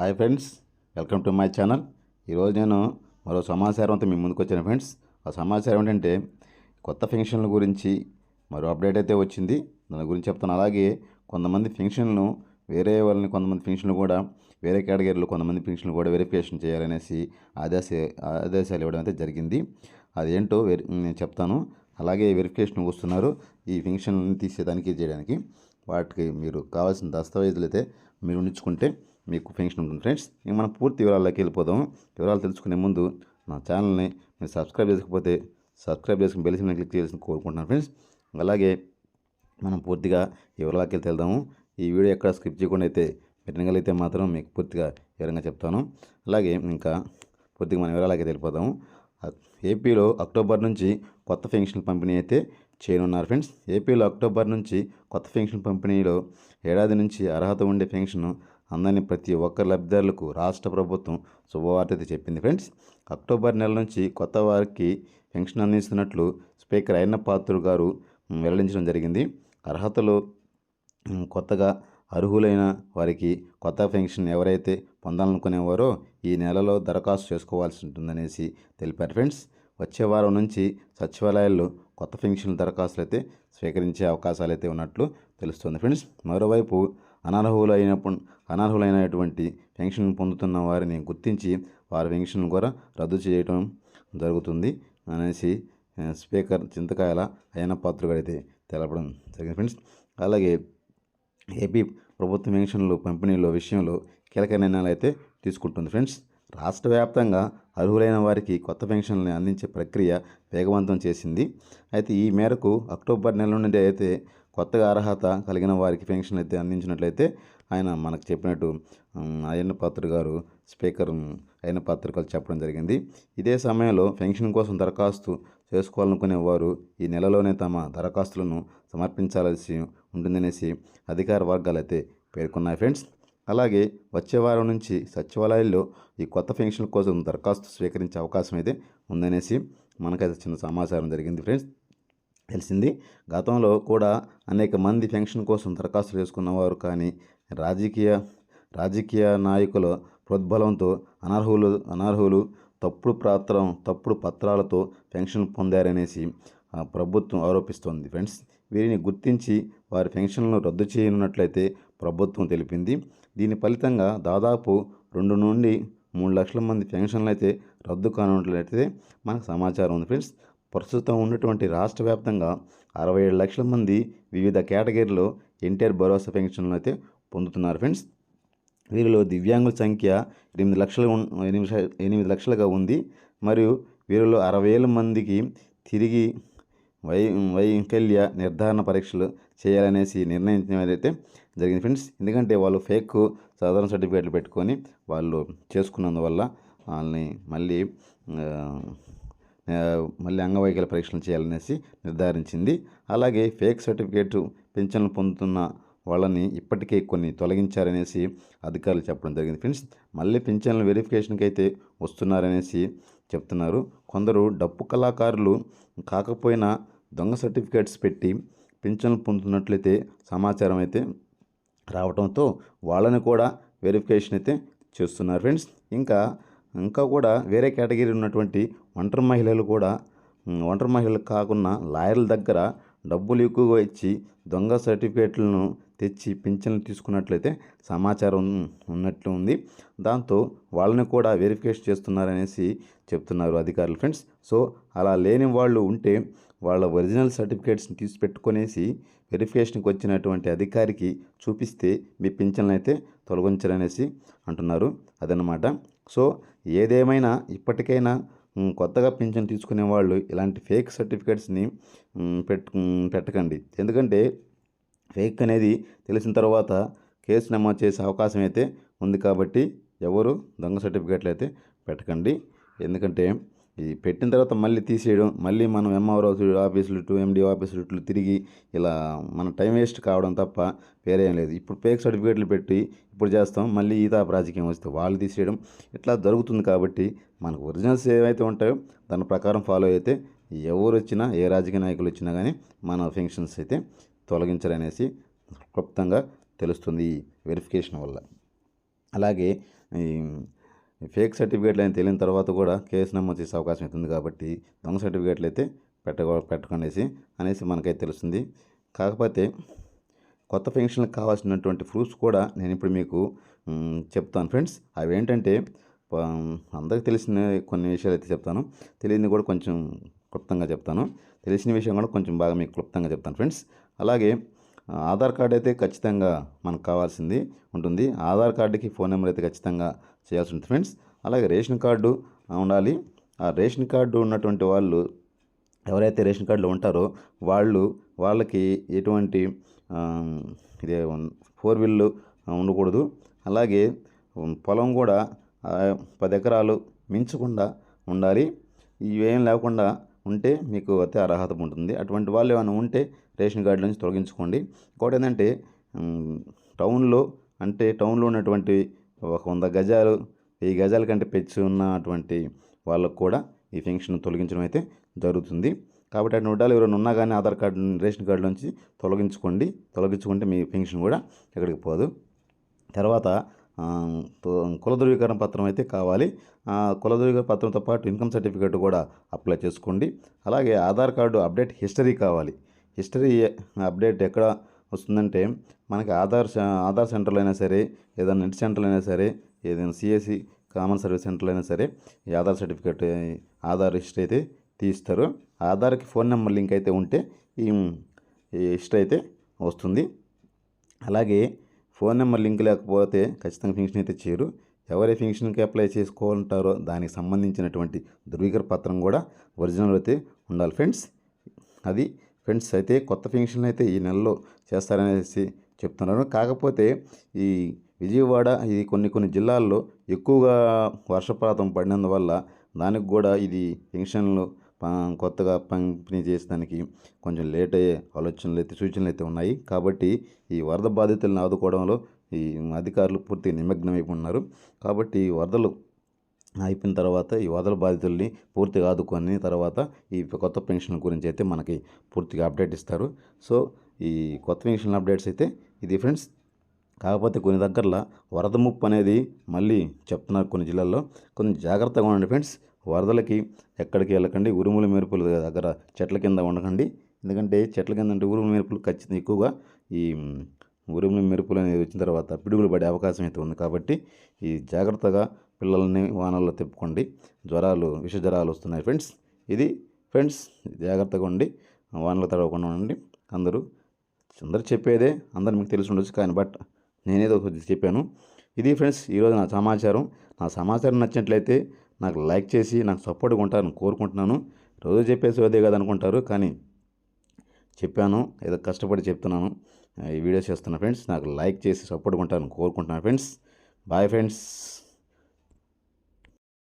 Hi friends welcome to my channel. ఈరోజు నేను మరో సమాచారంతో మీ ముందుకు వచ్చాను ఫ్రెండ్స్. ఆ సమాచారం ఏంటంటే కొత్త ఫంక్షన్ల గురించి మరో అప్డేట్ అయితే వచ్చింది. దాని గురించి చెప్తాను. అలాగే కొంతమంది ఫంక్షన్లు వేరే వాళ్ళని కొంతమంది ఫంక్షన్లు కూడా వేరే కేటగిరీలో కొంతమంది ఫంక్షన్లు కూడా వెరిఫికేషన్ చేయాలనేసి ఆదేశ ఆదేశాలు ఇవ్వడం అయితే జరిగింది. అదేంటో వెరి నేను చెప్తాను. అలాగే వెరిఫికేషన్ వస్తున్నారు. ఈ ఫంక్షన్లను తీసేదానికి చేయడానికి వాటికి మీరు కావాల్సిన దస్తావేజులు అయితే మీరు ఉంచుకుంటే మీకు పెన్షన్ ఉంటుంది. ఫ్రెండ్స్ ఇంక మనం పూర్తి వివరాల్లోకి వెళ్ళిపోదాం. వివరాలు తెలుసుకునే ముందు నా ఛానల్ని మీరు సబ్స్క్రైబ్ చేసుకోకపోతే సబ్స్క్రైబ్ చేసుకుని బెల్ సింబల్ క్లిక్ చేయాల్సింది కోరుకుంటున్నాను ఫ్రెండ్స్. అలాగే మనం పూర్తిగా వివరాలకి వెళ్తే వెళ్దాము. ఈ వీడియో ఎక్కడ స్కిప్ చేయకుండా అయితే మీరు వినగలిగితే మాత్రం మీకు పూర్తిగా వివరంగా చెప్తాను. అలాగే ఇంకా పూర్తిగా మన వివరాలకి వెళ్ళిపోదాము. ఏపీలో అక్టోబర్ నుంచి కొత్త పెన్షన్ పంపిణీ అయితే చేయనున్నారు ఫ్రెండ్స్. ఏపీలో అక్టోబర్ నుంచి కొత్త పెన్షన్ పంపిణీలో ఏడాది నుంచి అర్హత ఉండే పెన్షన్ అందని ప్రతి ఒక్కరి లబ్ధిదారులకు రాష్ట్ర ప్రభుత్వం శుభవార్త అయితే చెప్పింది. ఫ్రెండ్స్ అక్టోబర్ నెల నుంచి కొత్త వారికి పెన్షన్ అందిస్తున్నట్లు స్పీకర్ అయిన పాత్రుడు గారు వెల్లడించడం జరిగింది. అర్హతలు కొత్తగా అర్హులైన వారికి కొత్త పెన్షన్ ఎవరైతే పొందాలనుకునేవారో ఈ నెలలో దరఖాస్తు చేసుకోవాల్సి ఉంటుందనేసి తెలిపారు. ఫ్రెండ్స్ వచ్చే వారం నుంచి సచివాలయాల్లో కొత్త పెన్షన్ దరఖాస్తులు అయితే స్వీకరించే అవకాశాలు అయితే ఉన్నట్లు తెలుస్తుంది. ఫ్రెండ్స్ మరోవైపు అనర్హులైనప్పుడు అనర్హులైనటువంటి పెన్షన్ పొందుతున్న వారిని గుర్తించి వారి పెన్షన్ కూడా రద్దు చేయటం జరుగుతుంది అనేసి స్పీకర్ చింతకాయల అయిన పాత్ర అయితే తెలపడం జరిగింది. ఫ్రెండ్స్ అలాగే ఏపీ ప్రభుత్వ పెన్షన్లు పంపిణీలో విషయంలో కీలక నిర్ణయాలు అయితే తీసుకుంటుంది. ఫ్రెండ్స్ రాష్ట్ర వ్యాప్తంగా అర్హులైన వారికి కొత్త పెన్షన్లను అందించే ప్రక్రియ వేగవంతం చేసింది. అయితే ఈ మేరకు అక్టోబర్ నెల నుండి అయితే కొత్తగా అర్హత కలిగిన వారికి పెన్షన్ అయితే అందించినట్లయితే ఆయన మనకు చెప్పినట్టు ఉమ్, అయ్యన్న పాత్ర గారు స్పీకర్ అయిన పత్రికలు చెప్పడం జరిగింది. ఇదే సమయంలో పెన్షన్ కోసం దరఖాస్తు చేసుకోవాలనుకునే వారు ఈ నెలలోనే తమ దరఖాస్తులను సమర్పించాల్సి ఉంటుందనేసి అధికార వర్గాలు అయితే పేర్కొన్నాయి ఫ్రెండ్స్. అలాగే వచ్చే వారం నుంచి సచివాలయాల్లో ఈ కొత్త పెన్షన్ కోసం దరఖాస్తు స్వీకరించే అవకాశం అయితే ఉందనేసి మనకైతే చిన్న సమాచారం జరిగింది ఫ్రెండ్స్. తెలిసింది. గతంలో కూడా అనేక మంది పెన్షన్ కోసం దరఖాస్తు చేసుకున్నవారు కానీ రాజకీయ రాజకీయ నాయకుల ప్రోద్బలంతో అనర్హులు అనర్హులు తప్పుడు పాత్రం తప్పుడు పత్రాలతో పెన్షన్ పొందారనేసి ప్రభుత్వం ఆరోపిస్తోంది. ఫ్రెండ్స్ వీరిని గుర్తించి వారి పెన్షన్లను రద్దు చేయనున్నట్లయితే ప్రభుత్వం తెలిపింది. దీని ఫలితంగా దాదాపు రెండు నుండి మూడు లక్షల మంది పెన్షన్లు అయితే రద్దు కానున్నట్లయితే మనకు సమాచారం ఉంది. ఫ్రెండ్స్ ప్రస్తుతం ఉన్నటువంటి రాష్ట్ర వ్యాప్తంగా అరవై ఏడు లక్షల మంది వివిధ కేటగిరీలో ఎన్టీఆర్ భరోసా పెన్షన్లు అయితే పొందుతున్నారు ఫ్రెండ్స్. వీరిలో దివ్యాంగుల సంఖ్య ఎనిమిది లక్షలు ఎనిమిది ఎనిమిది లక్షలుగా ఉంది. మరియు వీరిలో అరవై వేల మందికి తిరిగి వై వైకల్య నిర్ధారణ పరీక్షలు చేయాలనేసి నిర్ణయించడం అయితే జరిగింది ఫ్రెండ్స్. ఎందుకంటే వాళ్ళు ఫేక్ సాధారణ సర్టిఫికేట్లు పెట్టుకొని వాళ్ళు చేసుకున్నందువల్ల వాళ్ళని మళ్ళీ మళ్ళీ అంగవైకల్య పరీక్షలు చేయాలనేసి నిర్ధారించింది. అలాగే ఫేక్ సర్టిఫికేట్ పెన్షన్లు పొందుతున్న వాళ్ళని ఇప్పటికే కొన్ని తొలగించారనేసి అధికారులు చెప్పడం జరిగింది. ఫ్రెండ్స్ మళ్ళీ పింఛన్ల వెరిఫికేషన్కి అయితే వస్తున్నారనేసి చెప్తున్నారు. కొందరు డప్పు కళాకారులు కాకపోయినా దొంగ సర్టిఫికేట్స్ పెట్టి పింఛన్లు పొందుతున్నట్లయితే సమాచారం అయితే రావడంతో వాళ్ళని కూడా వెరిఫికేషన్ అయితే చేస్తున్నారు. ఫ్రెండ్స్ ఇంకా ఇంకా కూడా వేరే కేటగిరీ ఉన్నటువంటి ఒంటరి మహిళలు కూడా ఒంటరి మహిళలు కాకుండా లాయర్ల దగ్గర డబ్బులు ఎక్కువగా ఇచ్చి దొంగ సర్టిఫికేట్లను తెచ్చి పింఛన్లు తీసుకున్నట్లయితే సమాచారం ఉన్నట్లు ఉంది. దాంతో వాళ్ళని కూడా వెరిఫికేషన్ చేస్తున్నారనేసి చెప్తున్నారు అధికారులు ఫ్రెండ్స్. సో అలా లేని వాళ్ళు ఉంటే వాళ్ళ ఒరిజినల్ సర్టిఫికేట్స్ని తీసి పెట్టుకునేసి వెరిఫికేషన్కి వచ్చినటువంటి అధికారికి చూపిస్తే మీ పింఛన్లు అయితే తొలగించరనేసి అంటున్నారు. అదనమాట సో ఏదేమైనా ఇప్పటికైనా కొత్తగా పింఛన్ తీసుకునే వాళ్ళు ఇలాంటి ఫేక్ సర్టిఫికేట్స్ని పెట్టు పెట్టకండి. ఎందుకంటే ఫేక్ అనేది తెలిసిన తర్వాత కేసు నమోదు చేసే అవకాశం అయితే ఉంది కాబట్టి ఎవరు దొంగ సర్టిఫికేట్లు అయితే పెట్టకండి. ఎందుకంటే ఈ పెట్టిన తర్వాత మళ్ళీ తీసేయడం మళ్ళీ మనం ఎంఆర్ఓ ఆఫీసులు టు ఎండి ఆఫీసులు ఇట్లు తిరిగి ఇలా మన టైం వేస్ట్ కావడం తప్ప వేరే ఏం లేదు. ఇప్పుడు ఫేక్ సర్టిఫికేట్లు పెట్టి ఇప్పుడు చేస్తాం మళ్ళీ ఈతా రాజకీయం వస్తే వాళ్ళు తీసేయడం ఇట్లా జరుగుతుంది కాబట్టి మనకు ఒరిజినల్స్ ఏవైతే ఉంటాయో దాని ప్రకారం ఫాలో అయితే ఎవరు వచ్చినా ఏ రాజకీయ నాయకులు వచ్చినా కానీ మన ఫంక్షన్స్ అయితే తొలగించరనేసి క్లుప్తంగా తెలుస్తుంది ఈ వెరిఫికేషన్ వల్ల. అలాగే ఫేక్ సర్టిఫికేట్లు అని తెలియని తర్వాత కూడా కేసు నమోదు చేసే అవకాశం అవుతుంది కాబట్టి దొంగ సర్టిఫికేట్లు అయితే పెట్ట పెట్టకనేసి అనేసి మనకైతే తెలుస్తుంది. కాకపోతే కొత్త పెన్షన్లకు కావాల్సినటువంటి ప్రూఫ్స్ కూడా నేను ఇప్పుడు మీకు చెప్తాను. ఫ్రెండ్స్ అవి ఏంటంటే అందరికి తెలిసిన కొన్ని విషయాలు అయితే చెప్తాను. తెలియని కూడా కొంచెం క్లుప్తంగా చెప్తాను. తెలిసిన విషయం కూడా కొంచెం బాగా మీకు క్లుప్తంగా చెప్తాను. ఫ్రెండ్స్ అలాగే ఆధార్ కార్డు అయితే ఖచ్చితంగా మనకు కావాల్సింది ఉంటుంది. ఆధార్ కార్డుకి ఫోన్ నెంబర్ అయితే ఖచ్చితంగా చేయాల్సి ఉంటుంది. ఫ్రెండ్స్ అలాగే రేషన్ కార్డు ఉండాలి. ఆ రేషన్ కార్డు ఉన్నటువంటి వాళ్ళు ఎవరైతే రేషన్ కార్డులో ఉంటారో వాళ్ళు వాళ్ళకి ఎటువంటి ఇదే ఫోర్ వీల్ ఉండకూడదు. అలాగే పొలం కూడా పది ఎకరాలు మించకుండా ఉండాలి. ఇవేం లేకుండా ఉంటే మీకు అయితే అర్హత ఉంటుంది. అటువంటి వాళ్ళు ఏమైనా ఉంటే రేషన్ కార్డు నుంచి తొలగించుకోండి. ఇంకోటి ఏంటంటే టౌన్లో అంటే టౌన్లో ఉన్నటువంటి ఒక వంద గజాలు వెయ్యి గజాల కంటే పెంచి ఉన్నటువంటి వాళ్ళకు కూడా ఈ ఫెన్షన్ తొలగించడం అయితే జరుగుతుంది. కాబట్టి అటు ఉండాలి ఎవరైనా ఉన్నా కానీ ఆధార్ కార్డు రేషన్ కార్డు నుంచి తొలగించుకోండి. తొలగించుకుంటే మీ పెన్షన్ కూడా ఎక్కడికి పోదు. తర్వాత తో- కుల ధృవీకరణ పత్రం అయితే కావాలి. ఆ, కుల ధృవీకరణ పత్రంతో పాటు ఇన్కమ్ సర్టిఫికేట్ కూడా అప్లై చేసుకోండి. అలాగే ఆధార్ కార్డు అప్డేట్ హిస్టరీ కావాలి. హిస్టరీ అప్డేట్ ఎక్కడ వస్తుందంటే మనకి ఆధార్ ఆధార్ సెంటర్లో అయినా సరే ఏదైనా నెట్ సెంటర్లు అయినా సరే ఏదైనా సిఎస్సి కామన్ సర్వీస్ సెంటర్లు అయినా సరే ఈ ఆధార్ సర్టిఫికేట్ ఆధార్ హిస్టరీ అయితే తీస్తారు. ఆధార్కి ఫోన్ నెంబర్ లింక్ అయితే ఉంటే ఈ హిస్టరీ అయితే వస్తుంది. అలాగే ఫోన్ నెంబర్ లింక్ లేకపోతే ఖచ్చితంగా ఫింక్షన్ అయితే చేయరు. ఎవరి ఫింక్షన్కి అప్లై చేసుకోవాలంటారో దానికి సంబంధించినటువంటి ధృవీకరణ పత్రం కూడా ఒరిజినల్ అయితే ఉండాలి. ఫ్రెండ్స్ అది ఫ్రెండ్స్ అయితే కొత్త ఫంక్షన్లు అయితే ఈ నెలలో చేస్తారనేసి చెప్తున్నారు. కాకపోతే ఈ విజయవాడ ఇది కొన్ని కొన్ని జిల్లాల్లో ఎక్కువగా వర్షపాతం పడినందువల్ల దానికి కూడా ఇది ఫంక్షన్లు ప- కొత్తగా పంపిణీ చేసేదానికి కొంచెం లేట్ అయ్యే ఆలోచనలు అయితే సూచనలు అయితే ఉన్నాయి. కాబట్టి ఈ వరద బాధితులను ఆదుకోవడంలో ఈ అధికారులు పూర్తిగా నిమగ్నమైపు ఉన్నారు. కాబట్టి వరదలు అయిపోయిన తర్వాత ఈ వరదల బాధితుల్ని పూర్తిగా ఆదుకొని తర్వాత ఈ కొత్త పెన్షన్ గురించి అయితే మనకి పూర్తిగా అప్డేట్ ఇస్తారు. సో ఈ కొత్త పెన్షన్ అప్డేట్స్ అయితే ఇది ఫ్రెండ్స్. కాకపోతే కొన్ని దగ్గరలో వరద ముప్పు అనేది మళ్ళీ చెప్తున్నారు కొన్ని జిల్లాల్లో. కొంచెం జాగ్రత్తగా ఉండండి ఫ్రెండ్స్. వరదలకి ఎక్కడికి వెళ్ళకండి. ఉరుముల మెరుపుల దగ్గర చెట్ల కింద ఉండకండి. ఎందుకంటే చెట్ల కింద అంటే ఉరుముల మెరుపులు ఖచ్చితంగా ఎక్కువగా ఈ ఉరుముల మెరుపులు అనేది వచ్చిన తర్వాత పిడుగులు పడే అవకాశం అయితే ఉంది. కాబట్టి ఈ జాగ్రత్తగా పిల్లల్ని వానల్లో తిప్పుకోండి. జ్వరాలు విష జ్వరాలు వస్తున్నాయి ఫ్రెండ్స్ ఇది ఫ్రెండ్స్ జాగ్రత్తగా ఉండి వానలు తడవకుండా ఉండండి. అందరూ అందరు చెప్పేదే అందరు మీకు తెలిసి ఉండొచ్చు కానీ బట్ నేనేదో కొద్దిగా చెప్పాను. ఇది ఫ్రెండ్స్ ఈరోజు నా సమాచారం. నా సమాచారం నచ్చినట్లయితే నాకు లైక్ చేసి నాకు సపోర్ట్గా ఉంటారని కోరుకుంటున్నాను. రోజు చెప్పేసి అదే కదా అనుకుంటారు కానీ చెప్పాను ఏదో కష్టపడి చెప్తున్నాను. ఈ వీడియో చేస్తున్నా ఫ్రెండ్స్ నాకు లైక్ చేసి సపోర్ట్గా ఉంటారని కోరుకుంటున్నాను ఫ్రెండ్స్ బాయ్ ఫ్రెండ్స్